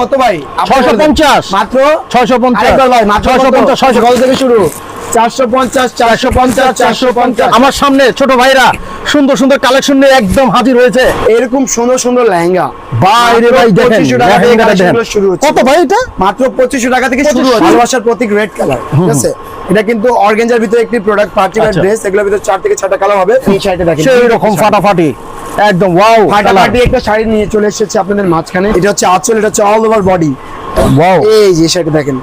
কত ভাই? মাত্র? ভাই মাত্র কত? থেকে শুরু? আমার সামনে ছোট ভাইরা সুন্দর সুন্দর কালেকশন নিয়ে একদম হাজির হয়েছে। এরকম সুন্দর সুন্দর লেহেঙ্গা। বাইরে ভাই দেখেন 2500 টাকা থেকে লেহেঙ্গাটা দেখেন। collectionগুলো শুরু কত ভাই এটা? মাত্র পঁচিশশো টাকা থেকে শুরু 2500 ভালোবাসার প্রতীক রেড কালার ঠিক আছে? এটা কিন্তু অর্গেঞ্জার ভিতরে একটি প্রোডাক্ট পার্টি আচ্ছা। ড্রেস এগুলোর ভিতরে চার থেকে ছটা কালার হবে। এই সাইডে দেখেন সেই রকম ফাটাফাটি। একদম ওয়াও ফাটাফাটি একটা শাড়ি নিয়ে চলে এসেছে আপনাদের মাঝখানে। এটা হচ্ছে আঁচল এটা হচ্ছে অল ওভার বডি ওয়াও এই যে সেটা দেখেন।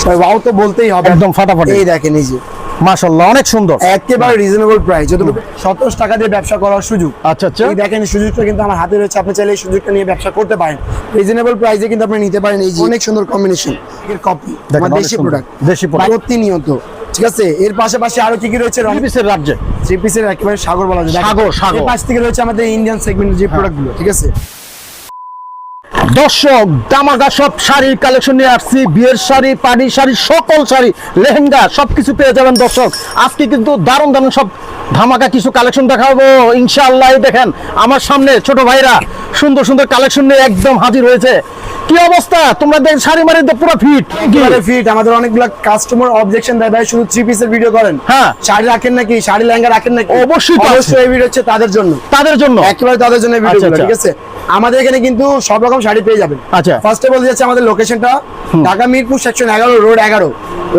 সবাই ওয়াও তো বলতেই হবে। একদম ফাটাফাটি। এই দেখেন এই যে। মাশাআল্লাহ অনেক সুন্দর। একেবারে রিজনেবল প্রাইস যতটুকু সতেরোশো টাকা দিয়ে ব্যবসা করার সুযোগ। আচ্ছা আচ্ছা। এই দেখেন সুযোগটা কিন্তু আমার হাতে রয়েছে। আপনি চাইলে এই সুযোগটা নিয়ে ব্যবসা করতে পারেন। রিজনেবল প্রাইসে কিন্তু আপনি নিতে পারেন। এই যে অনেক সুন্দর কম্বিনেশন এর কপি দেশি। প্রোডাক্ট দেশি product। প্রতিনিয়ত। ঠিক আছে? এর পাশাপাশি আরও কি কি রয়েছে? পিসের রাজ্যে। থ্রি পিসের একেবারে সাগর বলা যায়। সাগর, সাগর। পাশ থেকে রয়েছে আমাদের ইন্ডিয়ান সেগমেন্টের যে প্রোডাক্টগুলো ঠিক আছে? দর্শক দামাগা সব শাড়ির কালেকশন নিয়ে আসছি। বিয়ের শাড়ি শাড়ি সকল শাড়ি লেহেঙ্গা সবকিছু পেয়ে যাবেন দর্শক। আজকে কিন্তু দারুণ দারুণ সব ধামাকা কিছু কালেকশন দেখাবো। ইনশাআল্লাহ দেখেন আমার সামনে ছোট ভাইরা সুন্দর সুন্দর কালেকশন নিয়ে একদম হাজির হয়েছে। কি অবস্থা? তোমরা দেখ শাড়ি মারি তো পুরো ফিট ফিট আমাদের অনেকগুলো কাস্টমার অবজেকশন দেয়। ভাই শুধু থ্রি পিসের ভিডিও করেন। হ্যাঁ। শাড়ি রাখেন নাকি? শাড়ি লেহেঙ্গা রাখেন নাকি? অবশ্যই অবশ্যই এই ভিডিও হচ্ছে তাদের জন্য। তাদের জন্য। একেবারে তাদের জন্য ভিডিও আচ্ছা, আচ্ছা। ঠিক আছে? আমাদের এখানে কিন্তু সব রকম শাড়ি পেয়ে যাবেন। আচ্ছা। ফার্স্টে যাচ্ছে আমাদের লোকেশনটা ঢাকা মিরপুর সেকশন এগারো রোড এগারো।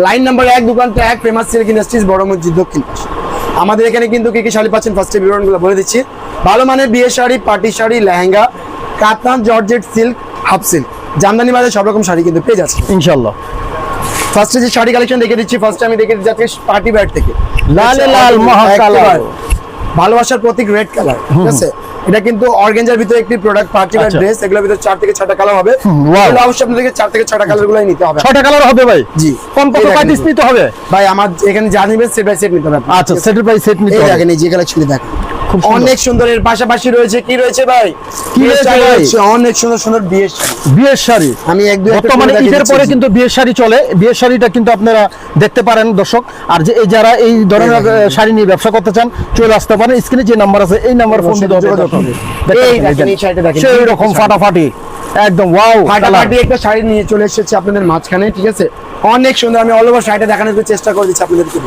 লাইন নাম্বার এক দোকানটা এক ফেমাস সিল্ক ইন্ডাস্ট্রিজ বড় মসজিদ দক্ষিণ আমাদের এখানে কিন্তু কি কি শাড়ি পাচ্ছেন? ফার্স্টে বিবরণগুলো বলে দিচ্ছি। ভালো মানের বিয়ে sari party sari lehenga katan georgette silk half silk jamdani বাজার সব রকম শাড়ি কিন্তু পেয়ে যাচ্ছে ইনশাআল্লাহ। ফার্স্টে যে শাড়ি কালেকশন দেখে দিচ্ছি ফার্স্টে আমি দেখে দিচ্ছি পার্টি ব্যাট থেকে। লালে লাল মহাকালো। একেবারে ভালোবাসার প্রতীক রেড কালার ঠিক আছে? এটা কিন্তু অর্গেঞ্জার ভিতরে একটি প্রোডাক্ট পার্টি আচ্ছা। ড্রেস এগুলোর ভিতরে চার থেকে ছটা কালার হবে. এগুলো অবশ্যই আপনাদেরকে চার থেকে ছটা কালার গুলোই নিতে হবে। ছটা কালার হবে ভাই? জি। কোন কত দেখেন পিস নিতে হবে? ভাই আমার এখানে যা নিবেন সেট বাই সেট নিতে হবে আচ্ছা সেটের বাই সেট নিতে এই হবে। দেখেন এই যে দেখেন খুব সুন্দর। অনেক সুন্দর। এর পাশাপাশি রয়েছে কি রয়েছে ভাই? কি রয়েছে অনেক সুন্দর সুন্দর বিয়ের শাড়ি। বিয়ের শাড়ি। আমি এক দুই বর্তমানে ঈদের পরে কিন্তু বিয়ের শাড়ি চলে। বিয়ের শাড়িটা কিন্তু আপনারা দেখতে পারেন দর্শক। আর যে এই যারা এই ধরনের শাড়ি নিয়ে ব্যবসা করতে চান চলে আসতে পারেন। স্ক্রিনে যে নাম্বার আছে এই নাম্বার ফোন হবে যোগাযোগ দর্শক। করবে। এই দেখেন। এই শাড়িটা দেখেন। সেই রকম ফাটাফাটি। একদম ওয়াও ফাটাফাটি একটা শাড়ি নিয়ে চলে এসেছে আপনাদের মাঝখানে ঠিক আছে? অনেক সুন্দর আমি অল ওভার শাড়িটা দেখানোর চেষ্টা করে দিচ্ছি আপনাদেরকে।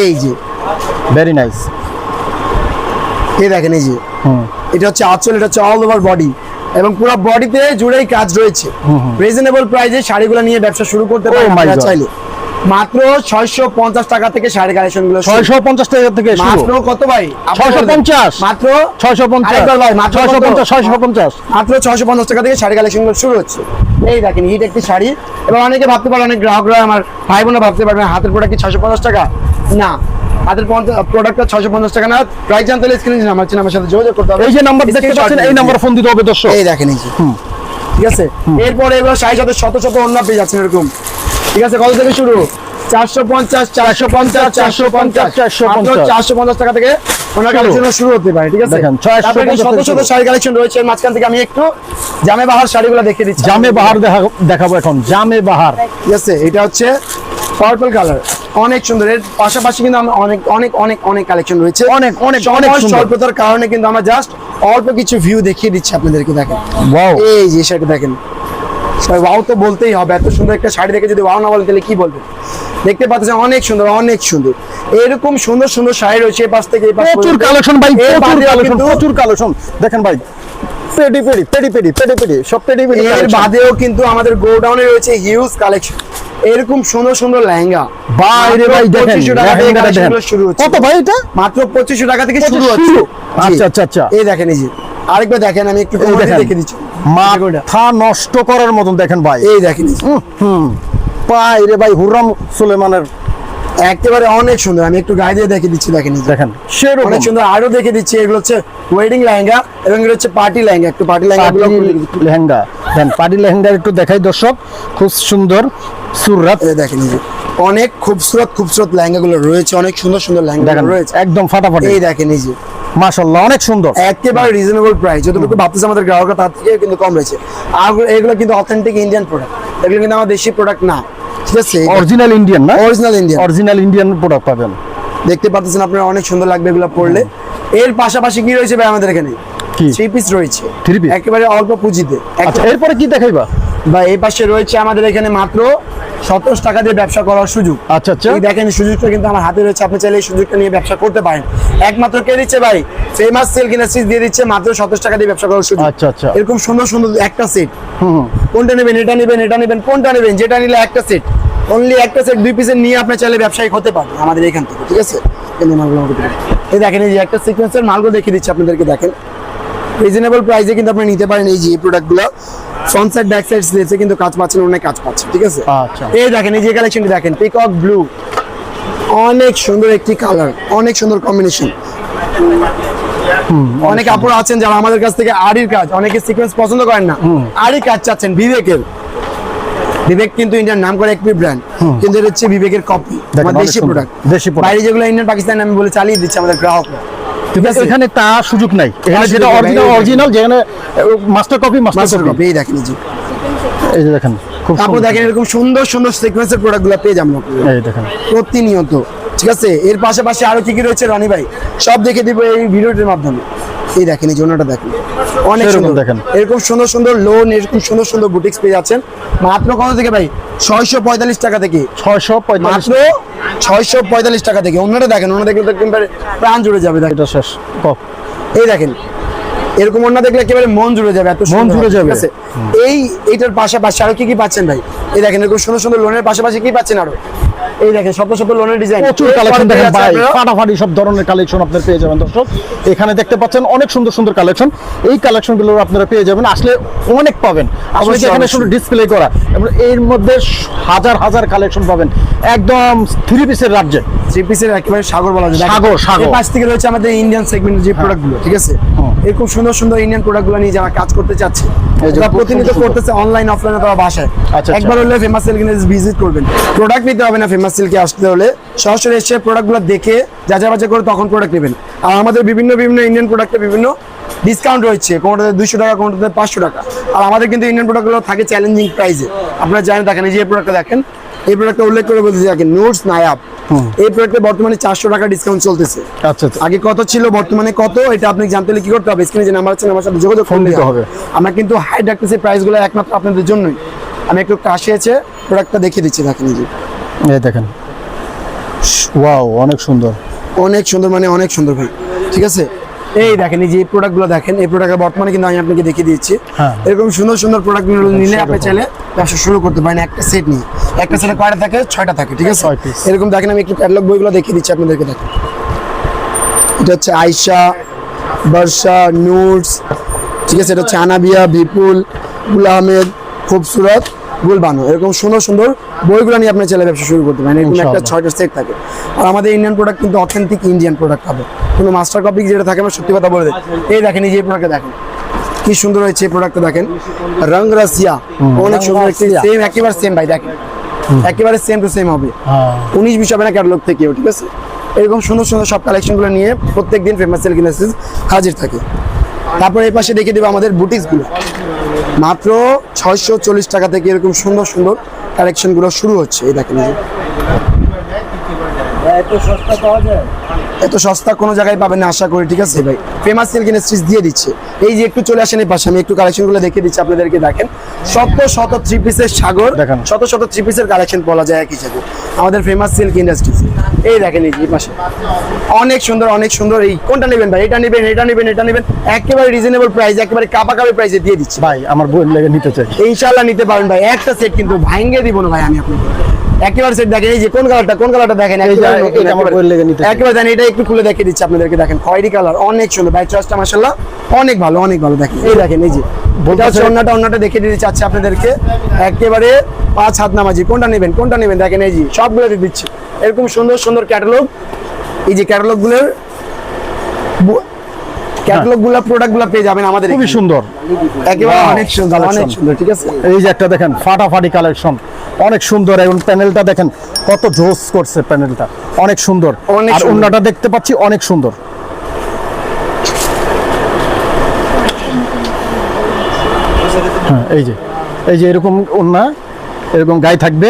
এই যে। ভেরি নাইস এই দেখেন এই যে। এটা হচ্ছে আঁচল এটা হচ্ছে অল ওভার বডি এবং পুরো বডিতে জুড়েই কাজ রয়েছে। রিজনেবল প্রাইসে শাড়িগুলো নিয়ে ব্যবসা শুরু করতে পারেন চাইলে। মাত্র ছয়শো পঞ্চাশ টাকা থেকে শাড়ি কালেকশনগুলো ছয়শো পঞ্চাশ টাকা থেকে শুরু। মাত্র কত ভাই? ছয়শো। পঞ্চাশ। মাত্র ছয়শো পঞ্চাশ। ভাই, মাত্র ছয়শো? পঞ্চাশ ছয়শো পঞ্চাশ। মাত্র ছয়শো পঞ্চাশ টাকা থেকে শাড়ি কালেকশনগুলো শুরু হচ্ছে। এই দেখেন হিট একটি শাড়ি। এবং অনেকে ভাবতে পারে অনেক গ্রাহকরা আমার ভাই বোনা ভাবতে পারবে হাতের প্রোডাক্ট কি ছশো পঞ্চাশ টাকা? না হাতের প্রোডাক্টটা ছশো পঞ্চাশ টাকা না। প্রাইস জানতে হলে স্ক্রিনে আমার চিনে আমার সাথে যোগাযোগ করতে হবে। এই যে নাম্বার দেখতে পাচ্ছেন এই নাম্বার ফোন দিতে হবে দর্শক। এই দেখেন এই ঠিক আছে? এরপরে এবার সাইজ শত শত অন্য পেয়ে যাচ্ছেন এরকম। ঠিক আছে কত থেকে শুরু? চারশো পঞ্চাশ চারশো পঞ্চাশ চারশো পঞ্চাশ 450 চারশো পঞ্চাশ। টাকা থেকে ওনার কালেকশন শুরু। হতে পারে ঠিক আছে? দেখেন, 450 তারপরে এখানে শত শত শাড়ি কালেকশন রয়েছে মাঝখান থেকে আমি একটু জামে বাহার শাড়িগুলো দেখিয়ে দিচ্ছি। জামে বাহার দেখাবো এখন জামে বাহার। ঠিক আছে এটা হচ্ছে পার্পল কালার অনেক সুন্দর। এর পাশাপাশি কিন্তু আমরা অনেক অনেক অনেক অনেক কালেকশন রয়েছে। অনেক, অনেক, অনেক। স্বল্পতার কারণে কিন্তু আমরা জাস্ট অল্প কিছু ভিউ দেখিয়ে দিচ্ছি আপনাদেরকে দেখেন। এই যে শাড়ি দেখেন। ওয়াও তো বলতেই হবে এত সুন্দর একটা শাড়ি দেখে যদি ওয়াও না বলেন তাহলে কি বলবেন? দেখতে পাচ্ছেন অনেক সুন্দর অনেক সুন্দর। এরকম সুন্দর সুন্দর শাড়ি রয়েছে এই পাশ থেকে এই পাশ প্রচুর কালেকশন ভাই প্রচুর কালেকশন প্রচুর কালেকশন। দেখেন ভাই পেডি পেডি পেডি পেডি পেডি পেডি সব পেডি পেডি এর বাদেও কিন্তু আমাদের গোডাউনে রয়েছে হিউজ কালেকশন এরকম সুন্দর সুন্দর লেহেঙ্গা। বাইরে ভাই মাত্র দেখেন 2500 টাকা থেকে লেহেঙ্গাটা collection দেখেন। শুরু হচ্ছে। কত ভাই এটা? মাত্র পঁচিশশো টাকা থেকে শুরু 2500 হচ্ছে। আচ্ছা, আচ্ছা, আচ্ছা। এই দেখেন এই যে। আরেকবার দেখেন আমি একটু দেখে দিচ্ছি। মাথা নষ্ট করার মতন দেখেন ভাই। এই দেখেন এই যে। বাইরে ভাই হুররাম সুলেমানের। একেবারে অনেক সুন্দর আমি একটু গায়ে দিয়ে দেখে দিচ্ছি দেখেন দেখেন সেরকম। অনেক সুন্দর আরও দেখে দিচ্ছি এগুলো হচ্ছে ওয়েডিং লেহেঙ্গা এবং এগুলো হচ্ছে পার্টি লেহেঙ্গা একটু পার্টি লেহেঙ্গা গুলো লেহেঙ্গা দেন পার্টি লেহেঙ্গা একটু দেখাই দর্শক খুব সুন্দর এই দেখেন। অনেক খুবসুরত খুবসুরত লেহেঙ্গা গুলো রয়েছে অনেক সুন্দর সুন্দর লেহেঙ্গা রয়েছে। একদম ফাটাফাটি। এই দেখেন এই যে। মাশাআল্লাহ অনেক সুন্দর। একেবারে রিজনেবল প্রাইস যতটুকু ভাবতেছে আমাদের গ্রাহকরা তার থেকে কিন্তু কম রয়েছে। আর এগুলো কিন্তু অথেন্টিক ইন্ডিয়ান প্রোডাক্ট এগুলো কিন্তু আমার দেশি প্রোডাক্ট না। ঠিক আছে অরিজিনাল ইন্ডিয়ান না? Original Indian original Indian product পাবেন। দেখতে পাচ্ছেন আপনারা অনেক সুন্দর লাগবে এগুলো পড়লে। এর পাশাপাশি কি রয়েছে ভাই আমাদের এখানে? কি? থ্রি পিস রয়েছে? একেবারে অল্প পুঁজিতে। আচ্ছা এরপরে কি দেখাইবা? বা এই পাশে রয়েছে আমাদের এখানে মাত্র সতেরো টাকা দিয়ে ব্যবসা করার সুযোগ। আচ্ছা আচ্ছা। দেখেন সুযোগটা কিন্তু আমার হাতে রয়েছে। আপনি চাইলে এই সুযোগটা নিয়ে ব্যবসা করতে পারেন। একমাত্র কে দিচ্ছে ভাই? ফেমাস সিল্ক ইন্ডাস্ট্রিজ দিয়ে দিচ্ছে মাত্র সতেরো টাকা দিয়ে ব্যবসা করার সুযোগ। আচ্ছা, আচ্ছা। এরকম সুন্দর সুন্দর একটা সেট হুম হুম। কোনটা নেবেন এটা নেবেন এটা নেবেন কোনটা নেবেন যেটা নিলে একটা সেট অনলি একটা সেট দুই পিসের নিয়ে আপনি চাইলে ব্যবসায়িক হতে পারেন আমাদের এখান থেকে ঠিক আছে? এই দেখেন এই যে একটা সিকোয়েন্সের মালগুলো দেখিয়ে দিচ্ছি আপনাদেরকে দেখেন। রিজনেবল প্রাইসে কিন্তু আপনি নিতে পারেন এই যে এই প্রোডাক্টগুলো ফ্রন্ট সাইড ব্যাক সাইড দিয়েছে কিন্তু কাজ পাচ্ছেন অনেক কাজ পাচ্ছেন ঠিক আছে? আচ্ছা। এই দেখেন এই যে কালেকশনটি দেখেন পিকক ব্লু অনেক সুন্দর একটি কালার অনেক সুন্দর কম্বিনেশন অনেক আপুর আছেন যারা আমাদের কাছ থেকে আড়ির কাজ অনেকে সিকোয়েন্স পছন্দ করেন না। আড়ি কাজ চাচ্ছেন বিবেকের। বিবেক কিন্তু ইন্ডিয়ান নাম করে একটি ব্র্যান্ড কিন্তু এটা হচ্ছে বিবেকের কপি দেশি প্রোডাক্ট দেশি বাইরে যেগুলো ইন্ডিয়ান পাকিস্তান আমি বলে চালিয়ে দিচ্ছে আমাদের গ্রাহকরা। এখানে তা সুযোগ নাই। এখানে যেটা অরিজিনাল অরিজিনাল যেখানে মাস্টার কপি মাস্টার কপি এই দেখেন এই এই যে দেখেন তারপর দেখেন এরকম সুন্দর সুন্দর সিকোয়েন্সের প্রোডাক্টগুলো পেয়ে যাবেন এই দেখেন। প্রতিনিয়ত। ঠিক আছে? এর পাশাপাশি আরও কি কি রয়েছে রনি ভাই? সব দেখে দিব এই ভিডিওটির মাধ্যমে। এই দেখেন এই জন্যটা দেখেন। অনেক সুন্দর। দেখেন। এরকম সুন্দর সুন্দর লোন এরকম সুন্দর সুন্দর বুটিক্স পেয়ে যাচ্ছেন। মাত্র কত থেকে ভাই? ছয়শো পঁয়তাল্লিশ টাকা থেকে। ছয়শো মাত্র ছয়শো পঁয়তাল্লিশ টাকা থেকে। অন্যটা দেখেন অন্য দেখলে তো একেবারে প্রাণ জুড়ে যাবে। দেখেন। এটা শেষ। এই দেখেন। এরকম অন্য দেখলে একেবারে মন জুড়ে যাবে এত মন জুড়ে যাবে। এই এইটার পাশাপাশি আরও কি কি পাচ্ছেন ভাই? এই দেখেন এরকম সুন্দর সুন্দর লোনের পাশাপাশি কি পাচ্ছেন আরও? এই দেখেন শত লোনের ডিজাইন প্রচুর কালেকশন দেখেন ভাই। ফাটাফাটি সব ধরনের কালেকশন আপনারা পেয়ে যাবেন দর্শক। এখানে দেখতে পাচ্ছেন অনেক সুন্দর সুন্দর কালেকশন এই কালেকশনগুলো আপনারা পেয়ে যাবেন। আসলে অনেক পাবেন। আসলে এখানে শুধু ডিসপ্লে করা? এবং এর মধ্যে হাজার হাজার কালেকশন পাবেন। একদম থ্রি পিসের রাজ্যে। থ্রি পিসের একেবারে সাগর বলা যায়। সাগর, সাগর। পাশ থেকে রয়েছে আমাদের ইন্ডিয়ান সেগমেন্টের যে প্রোডাক্টগুলো ঠিক আছে। এরকম সুন্দর সুন্দর ইন্ডিয়ান প্রোডাক্টগুলো নিয়ে যারা কাজ করতে চাচ্ছে। করতেছে অনলাইন অফলাইন অথবা বাসায়। একবার হলে ফেমাস সিল্ক ভিজিট করবেন। প্রোডাক্ট নিতে হবে না ফেমাস সিল্কে আসতে হলে। সরাসরি এসে প্রোডাক্টগুলো দেখে যাচাই বাছাই করে তখন প্রোডাক্ট নেবেন। আর আমাদের বিভিন্ন বিভিন্ন ইন্ডিয়ান প্রোডাক্টে বিভিন্ন ডিসকাউন্ট রয়েছে। কোনোটাতে দুশো টাকা কোনোটাতে পাঁচশো টাকা। আর আমাদের কিন্তু ইন্ডিয়ান প্রোডাক্টগুলো থাকে চ্যালেঞ্জিং প্রাইসে আপনারা জানেন দেখেন এই যে প্রোডাক্টটা দেখেন এই প্রোডাক্টটা উল্লেখ করে বলতে দেখেন নোটস নায়াব এই প্রোডাক্টে বর্তমানে চারশো টাকা ডিসকাউন্ট চলতেছে। আচ্ছা আচ্ছা। আগে কত ছিল বর্তমানে কত এটা আপনি জানতে হলে কি করতে হবে? স্ক্রিনে যে নাম্বার আছে আমার সাথে যোগাযোগ ফোন দিতে হবে। আমরা কিন্তু হাই রাখতেছি প্রাইসগুলো একমাত্র আপনাদের জন্যই। আমি একটু কাশি আছে প্রোডাক্টটা দেখিয়ে দিচ্ছি দেখেন এই এই দেখেন। ওয়াও অনেক সুন্দর। অনেক সুন্দর মানে অনেক সুন্দর ভাই। ঠিক আছে? এই দেখেন এই যে প্রোডাক্টগুলো দেখেন এই প্রোডাক্ট বর্তমানে কিন্তু আমি আপনাকে দেখিয়ে দিচ্ছি। হ্যাঁ। এরকম সুন্দর সুন্দর প্রোডাক্টগুলো নিলে আপনি চাইলে ব্যবসা শুরু করতে পারেন একটা সেট নিয়ে। একটা সেটে কয়টা থাকে? ছয়টা থাকে ঠিক আছে? এরকম দেখেন আমি একটু ক্যাটালগ বইগুলো দেখিয়ে দিচ্ছি আপনাদেরকে দেখেন। এটা হচ্ছে আয়শা বর্ষা নুটস ঠিক আছে? এটা হচ্ছে আনাবিয়া বিপুল গুল আহমেদ খুবসুরত গুলবানো এরকম সুন্দর সুন্দর বইগুলো নিয়ে আপনি চাইলে ব্যবসা শুরু করতে পারেন। এরকম একটা ছয়টা সেট থাকে। আর আমাদের ইন্ডিয়ান প্রোডাক্ট কিন্তু অথেন্টিক ইন্ডিয়ান প্রোডাক্ট হবে। কোনো মাস্টার কপি যেটা থাকে আমরা সত্যি কথা বলে দিই। এই দেখেন এই যে প্রোডাক্টটা দেখেন কি সুন্দর হয়েছে এই প্রোডাক্টটা দেখেন। রং রাসিয়া অনেক সুন্দর একটি সেম একেবারে সেম ভাই দেখেন। একেবারে সেম টু সেম হবে। হ্যাঁ। উনিশ বিশ হবে না ক্যাটালগ থেকেও ঠিক আছে? এরকম সুন্দর সুন্দর সব কালেকশনগুলো নিয়ে প্রত্যেক দিন ফেমাস সেল কিনেসিস হাজির থাকে। তারপর এই পাশে দেখে দেবো আমাদের বুটিক্সগুলো মাত্র ছয়শো চল্লিশ টাকা থেকে এরকম সুন্দর সুন্দর কালেকশনগুলো শুরু হচ্ছে এই দেখেন। এত সস্তা কোনো জায়গায় পাবেন না আশা করি ঠিক আছে ভাই? ফেমাস সিল্ক ইন্ডাস্ট্রিজ দিয়ে দিচ্ছে। এই যে একটু চলে আসেন এই পাশে আমি একটু কালেকশনগুলো দেখিয়ে দিচ্ছি আপনাদেরকে দেখেন। শত শত থ্রি পিসের সাগর দেখেন। শত শত থ্রি পিসের কালেকশন বলা যায় একই সাথে। আমাদের ফেমাস সিল্ক ইন্ডাস্ট্রিজ এই দেখেন এই পাশে। অনেক সুন্দর অনেক সুন্দর। এই কোনটা নেবেন ভাই? এটা নেবেন এটা নেবেন এটা নেবেন। একেবারে রিজনেবল প্রাইস একেবারে কাপা কাপি প্রাইসে দিয়ে দিচ্ছি। ভাই আমার বইয়ের লেগে নিতে চাই। ইনশাল্লাহ নিতে পারেন ভাই। একটা সেট কিন্তু ভাঙ্গে দিব না ভাই আমি আপনাকে। একেবারে সেট দেখেন এই যে কোন কালারটা কোন কালারটা দেখেন? একেবারে জানি এটা একটু খুলে দেখিয়ে দিচ্ছি আপনাদেরকে দেখেন। খয়েরি কালার অনেক সুন্দর ভাই চয়েসটা মাশাআল্লাহ অনেক ভালো। অনেক ভালো। দেখেন এই দেখেন এই যে অন্যটা অন্যটা দেখিয়ে দিতে চাচ্ছি আপনাদেরকে। একেবারে পাঁচ হাত নামাজি। কোনটা নেবেন কোনটা নেবেন? দেখেন এই যে সবগুলো দিচ্ছি। এরকম সুন্দর সুন্দর ক্যাটালগ এই যে ক্যাটালগগুলোর ক্যাটালগগুলো প্রোডাক্টগুলো পেয়ে যাবেন আমাদের খুবই সুন্দর। একেবারে অনেক সুন্দর অনেক সুন্দর ঠিক আছে? এই যে একটা দেখেন ফাটাফাটি কালেকশন অনেক সুন্দর এবং প্যানেলটা দেখেন কত জোস করছে প্যানেলটা অনেক সুন্দর। অনেক আর। অন্যটা দেখতে পাচ্ছি অনেক সুন্দর। হ্যাঁ এই যে এই যে এরকম ওন্না এরকম গায়ে থাকবে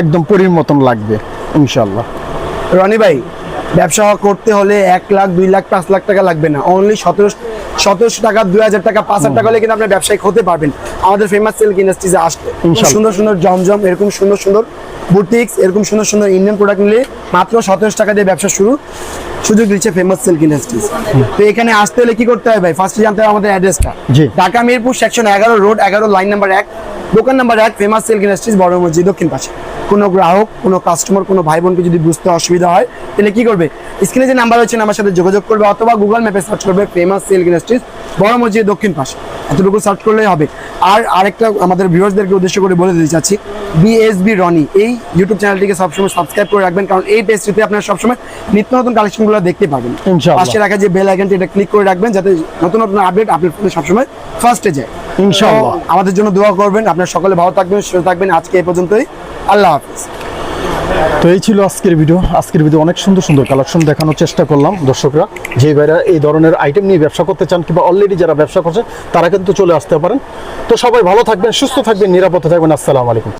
একদম পরির মতন লাগবে ইনশাল্লাহ রনি ভাই ব্যবসা করতে হলে এক লাখ দুই লাখ পাঁচ লাখ টাকা লাগবে না। অনলি সতেরো সতেরোশো টাকা দুই হাজার টাকা পাঁচ হাজার টাকা হলে কিন্তু আপনার ব্যবসায়িক হতে পারবেন। আমাদের ফেমাস সিল্ক ইন্ডাস্ট্রিজে আসলে। সুন্দর সুন্দর জমজম এরকম সুন্দর সুন্দর বুটিক্স এরকম সুন্দর সুন্দর ইন্ডিয়ান প্রোডাক্ট নিলে মাত্র সতেরোশো টাকা দিয়ে ব্যবসা শুরু। সুযোগ দিচ্ছে ফেমাস সিল্ক ইন্ডাস্ট্রিজ তো এখানে আসতে হলে কি করতে হবে ভাই? ফার্স্টে জানতে হবে আমাদের অ্যাড্রেসটা। ঢাকা মিরপুর সেকশন এগারো রোড এগারো লাইন নাম্বার এক। দোকান নাম্বার এক ফেমাস সিল্ক ইন্ডাস্ট্রিজ বড় মসজিদ দক্ষিণ পাশে। কোনো গ্রাহক কোনো কাস্টমার কোনো ভাই বোনকে যদি বুঝতে অসুবিধা হয় তাহলে কি করবে? স্ক্রিনে যে নাম্বার হচ্ছে আমার সাথে যোগাযোগ করবে অথবা গুগল ম্যাপে সার্চ করবে ফেমাস সিল্ক ইন্ডাস্ট্রিজ বড় মসজিদ দক্ষিণ পাশে। এতটুকু সার্চ করলেই হবে। আর আরেকটা আমাদের ভিউয়ার্সদেরকে উদ্দেশ্য করে বলে দিতে চাচ্ছি বিএসবি রনি এই ইউটিউব চ্যানেলটিকে সবসময় সাবস্ক্রাইব করে রাখবেন কারণ এই পেজটিতে আপনারা সবসময় নিত্য নতুন কালেকশনগুলো দেখতে পাবেন। ইনশাআল্লাহ। পাশে রাখা যে বেল আইকনটি এটা ক্লিক করে রাখবেন যাতে নতুন নতুন আপডেট আপনার ফোনে সবসময় ফার্স্টে যায়। ইনশাআল্লাহ। আমাদের জন্য দোয়া করবেন আপনার সকলে ভালো থাকবেন সুস্থ থাকবেন। আজকে এই পর্যন্তই। আল্লাহ হাফিজ। তো এই ছিল আজকের ভিডিও আজকের ভিডিও অনেক সুন্দর সুন্দর কালেকশন দেখানোর চেষ্টা করলাম দর্শকরা। যে ভাইরা এই ধরনের আইটেম নিয়ে ব্যবসা করতে চান কিংবা অলরেডি যারা ব্যবসা করছে তারা কিন্তু চলে আসতে পারেন। তো সবাই ভালো থাকবেন সুস্থ থাকবেন নিরাপদে থাকবেন। আসসালামু আলাইকুম।